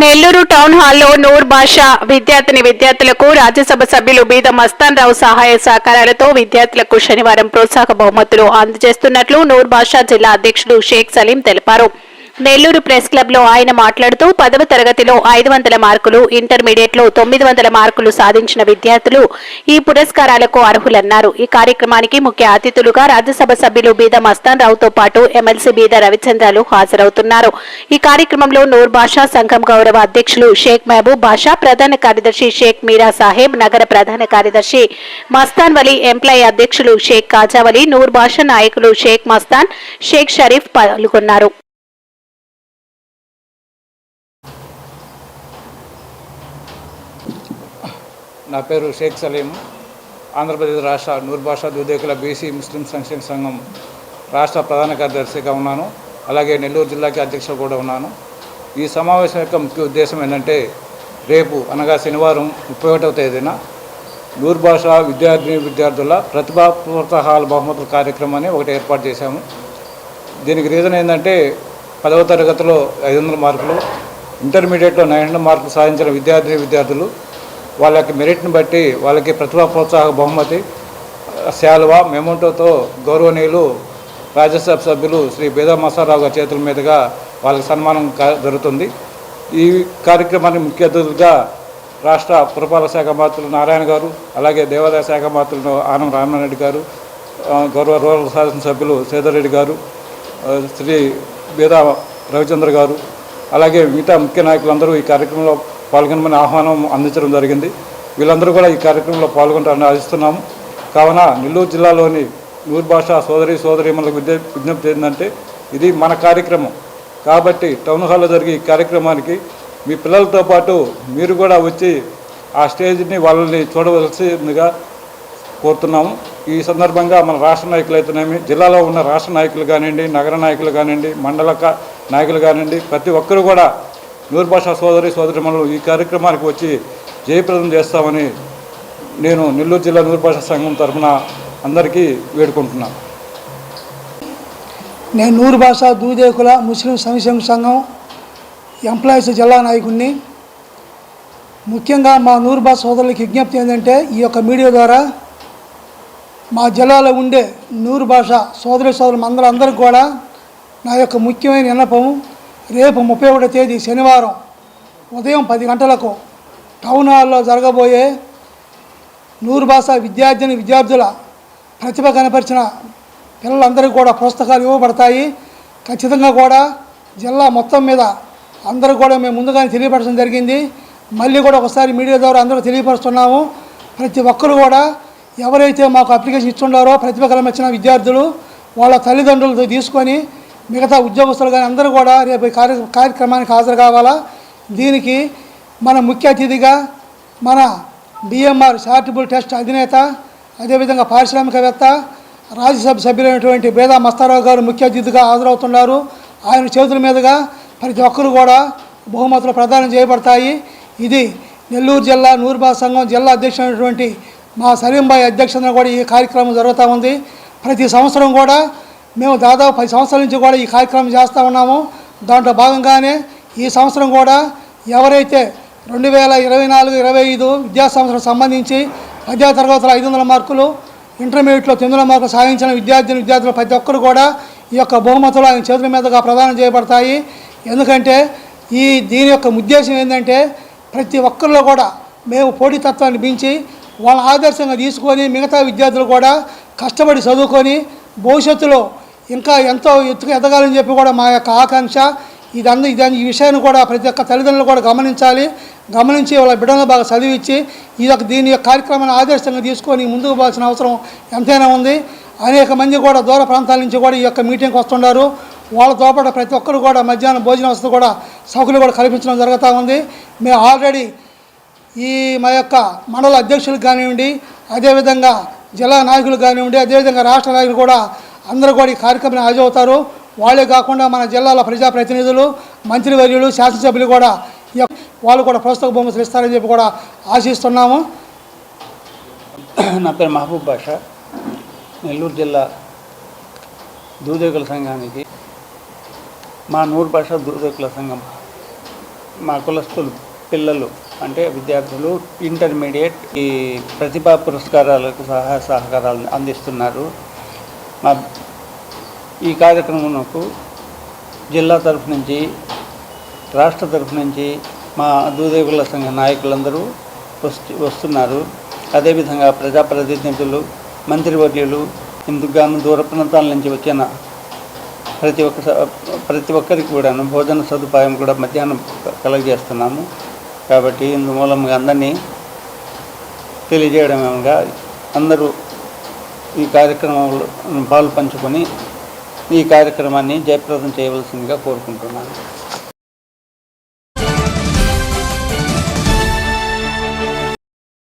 Nellore town హాల్లో నూర్ భాషా విద్యార్థిని విద్యార్థులకు రాజ్యసభ సభ్యులు బీద మస్తాన్ రావు సహాయ సహకారాలతో విద్యార్థులకు శనివారం ప్రోత్సాహక బహుమతులు అందజేస్తున్నట్లు నూర్ భాషా జిల్లా అధ్యక్షుడు షేక్ సలీం తెలిపారు. నెల్లూరు ప్రెస్ క్లబ్లో ఆయన మాట్లాడుతూ పదవ తరగతిలో ఐదు వందల మార్కులు ఇంటర్మీడియట్లో తొమ్మిది వందల మార్కులు సాధించిన విద్యార్థులు ఈ పురస్కారాలకు అర్హులన్నారు. ఈ కార్యక్రమానికి ముఖ్య అతిథులుగా రాజ్యసభ సభ్యులు బీద మస్తాన్ రావుతో పాటు ఎమ్మెల్సీ బీద రవిచంద్రాలు హాజరవుతున్నారు. ఈ కార్యక్రమంలో నూర్ భాషా సంఘం గౌరవ అధ్యక్షులు షేక్ మహబూబ్ బాషా ప్రధాన కార్యదర్శి షేక్ మీరా సాహెబ్ నగర ప్రధాన కార్యదర్శి మస్తాన్ వలీ ఎంప్లాయీ అధ్యక్షులు షేక్ కాజావలి నూర్ భాషా నాయకులు షేక్ మస్తాన్ షేక్ షరీఫ్ పాల్గొన్నారు. నా పేరు షేక్ సలీం. ఆంధ్రప్రదేశ్ రాష్ట్ర నూరు దుదేకుల బీసీ ముస్లిం సంక్షేమ సంఘం రాష్ట్ర ప్రధాన కార్యదర్శిగా ఉన్నాను. అలాగే నెల్లూరు జిల్లాకి అధ్యక్షుడు కూడా ఉన్నాను. ఈ సమావేశం యొక్క ముఖ్య ఉద్దేశం ఏంటంటే రేపు అనగా శనివారం ముప్పై ఒకటవ తేదీన నూర్భాష విద్యార్థిని విద్యార్థుల ప్రతిభా ప్రోత్సాహాల బహుమతుల కార్యక్రమాన్ని ఒకటి ఏర్పాటు చేశాము. దీనికి రీజన్ ఏంటంటే పదవ తరగతిలో ఐదు వందల మార్కులు ఇంటర్మీడియట్లో నైన్ హండ్రెడ్ మార్కులు సాధించిన విద్యార్థిని విద్యార్థులు వాళ్ళకి మెరిట్ని బట్టి వాళ్ళకి ప్రతిభా ప్రోత్సాహక బహుమతి శాలువా మెమోటోతో గౌరవనీయులు రాజ్యసభ సభ్యులు శ్రీ బేదా మసారావు గారి చేతుల మీదుగా వాళ్ళకి సన్మానం కా- జరుగుతుంది. ఈ కార్యక్రమానికి ముఖ్య అతిథులుగా రాష్ట్ర పురపాలక శాఖ మంత్రులు నారాయణ గారు అలాగే దేవాదాయ శాఖ మంత్రులు ఆనం రామారెడ్డి గారు గౌరవ రూరల్ శాసనసభ్యులు సేదరెడ్డి గారు శ్రీ బేదా రవిచంద్ర గారు అలాగే మిగతా ముఖ్య నాయకులందరూ ఈ కార్యక్రమంలో పాల్గొనమని ఆహ్వానం అందించడం జరిగింది. వీళ్ళందరూ కూడా ఈ కార్యక్రమంలో పాల్గొంటారని ఆశిస్తున్నాము. కావున నెల్లూరు జిల్లాలోని నూరు భాష సోదరి సోదరీమణులకు విద్య విజ్ఞప్తి ఏంటంటే ఇది మన కార్యక్రమం. కాబట్టి టౌన్ హాల్లో జరిగే ఈ కార్యక్రమానికి మీ పిల్లలతో పాటు మీరు కూడా వచ్చి ఆ స్టేజ్ని వాళ్ళని చూడవలసిందిగా కోరుతున్నాము. ఈ సందర్భంగా మన రాష్ట్ర నాయకులు అయితేనేమి జిల్లాలో ఉన్న రాష్ట్ర నాయకులు కానివ్వండి నగర నాయకులు కానివ్వండి మండల నాయకులు కానివ్వండి ప్రతి ఒక్కరు కూడా నూరు భాషా సోదరి సోదరిమణులు ఈ కార్యక్రమానికి వచ్చి జయప్రదం చేస్తామని నేను నెల్లూరు జిల్లా నూరు భాషా సంఘం తరఫున అందరికీ వేడుకుంటున్నాను నేను నూరు భాష దూదేకుల ముస్లిం సంక్షేమ సంఘం ఎంప్లాయీస్ జిల్లా నాయకుడిని ముఖ్యంగా మా నూరు భాష సోదరులకి విజ్ఞప్తి ఏంటంటే ఈ యొక్క మీడియా ద్వారా మా జిల్లాలో ఉండే నూరు భాష సోదరి సోదరులు అందరూ కూడా నా యొక్క ముఖ్యమైన విన్నపము రేపు ముప్పై ఒకటో తేదీ శనివారం ఉదయం పది గంటలకు టౌన్ హాల్లో జరగబోయే నూరు భాష విద్యార్థిని విద్యార్థుల ప్రతిభ కనపరిచిన పిల్లలందరికీ కూడా పుస్తకాలు ఇవ్వబడతాయి. ఖచ్చితంగా కూడా జిల్లా మొత్తం మీద అందరూ కూడా మేము ముందుగానే తెలియపరచడం జరిగింది. మళ్ళీ కూడా ఒకసారి మీడియా ద్వారా అందరూ తెలియపరుస్తున్నాము. ప్రతి ఒక్కరు కూడా ఎవరైతే మాకు అప్లికేషన్ ఇచ్చుండారో ప్రతిభ కనపరిచిన విద్యార్థులు వాళ్ళ తల్లిదండ్రులతో తీసుకొని మిగతా ఉద్యోగస్తులు కానీ అందరూ కూడా రేపు కార్య కార్యక్రమానికి హాజరు కావాలా? దీనికి మన ముఖ్య అతిథిగా మన బిఎంఆర్ చారిటబుల్ ట్రస్ట్ అధినేత అదేవిధంగా పారిశ్రామికవేత్త రాజ్యసభ సభ్యులైనటువంటి బేదా మస్తారావు గారు ముఖ్య అతిథిగా హాజరవుతున్నారు. ఆయన చేతుల మీదుగా ప్రతి ఒక్కరు కూడా బహుమతులు ప్రదానం చేయబడతాయి. ఇది నెల్లూరు జిల్లా నూర్బా సంఘం జిల్లా అధ్యక్షుడైనటువంటి మా సలీంబాయి అధ్యక్షతన కూడా ఈ కార్యక్రమం జరుగుతూ ఉంది. ప్రతి సంవత్సరం కూడా మేము దాదాపు పది సంవత్సరాల నుంచి కూడా ఈ కార్యక్రమం చేస్తూ ఉన్నాము. దాంట్లో భాగంగానే ఈ సంవత్సరం కూడా ఎవరైతే రెండు వేల ఇరవై నాలుగు ఇరవై ఐదు విద్యా సంవత్సరం సంబంధించి పదో తరగతుల ఐదు వందల మార్కులు ఇంటర్మీడియట్లో తొమ్మిది వందల మార్కులు సాధించిన విద్యార్థిని విద్యార్థులు ప్రతి ఒక్కరు కూడా ఈ యొక్క బహుమతులు ఆయన చేతుల మీదుగా ప్రదానం చేయబడతాయి. ఎందుకంటే ఈ దీని యొక్క ఉద్దేశం ఏంటంటే ప్రతి ఒక్కరిలో కూడా మేము పోటీతత్వాన్ని మించి వాళ్ళ ఆదర్శంగా తీసుకొని మిగతా విద్యార్థులు కూడా కష్టపడి చదువుకొని భవిష్యత్తులో ఇంకా ఎంతో ఎత్తుకు ఎదగాలని చెప్పి కూడా మా యొక్క ఆకాంక్ష. ఇదంతా ఇదని ఈ విషయాన్ని కూడా ప్రతి ఒక్క తల్లిదండ్రులు కూడా గమనించాలి. గమనించి వాళ్ళ బిడ్డలను బాగా చదివించి ఈ యొక్క దీని యొక్క కార్యక్రమాన్ని ఆదర్శంగా తీసుకొని ముందుకు పోవాల్సిన అవసరం ఎంతైనా ఉంది. అనేక మంది కూడా దూర ప్రాంతాల నుంచి కూడా ఈ యొక్క మీటింగ్కి వస్తున్నారు వాళ్ళతో పాటు ప్రతి ఒక్కరు కూడా మధ్యాహ్నం భోజన వసతి కూడా సౌకర్యం కూడా కల్పించడం జరుగుతూ ఉంది. మేము ఆల్రెడీ ఈ మా యొక్క మండల అధ్యక్షులకు కానివ్వండి అదేవిధంగా జిల్లా నాయకులు కానివ్వండి అదేవిధంగా రాష్ట్ర నాయకులు కూడా అందరూ కూడా ఈ కార్యక్రమాన్ని హాజరవుతారు. వాళ్ళే కాకుండా మన జిల్లాల ప్రజాప్రతినిధులు మంత్రివర్యులు శాసనసభ్యులు కూడా వాళ్ళు కూడా పుస్తక బొమ్మలు ఇస్తారని చెప్పి కూడా ఆశిస్తున్నాము. నా పేరు మహబూబ్ బాషా. నెల్లూరు జిల్లా దూదేకుల సంఘానికి మా నూరు భాష దూదేకుల సంఘం. మా కులస్తులు పిల్లలు అంటే విద్యార్థులు ఇంటర్మీడియట్ ఈ ప్రతిభా పురస్కారాలకు సహాయ సహకారాలు అందిస్తున్నారు. మా ఈ కార్యక్రమంకు జిల్లా తరఫు నుంచి రాష్ట్ర తరఫు నుంచి మా దూదేవుల సంఘ నాయకులందరూ వస్తు వస్తున్నారు. అదేవిధంగా ప్రజాప్రతినిధులు మంత్రివర్యులు ఇందుకుగాను దూర ప్రాంతాల నుంచి వచ్చిన ప్రతి ఒక్క స- ప్రతి ఒక్కరికి కూడాను భోజన సదుపాయం కూడా మధ్యాహ్నం కలగజేస్తున్నాము. కాబట్టి ఇందు మూలంగా అందరినీ తెలియజేయడమేగా అందరూ ఈ కార్యక్రమంలో పాలు పంచుకొని ఈ కార్యక్రమాన్ని జయప్రదం చేయవలసిందిగా కోరుకుంటున్నాను.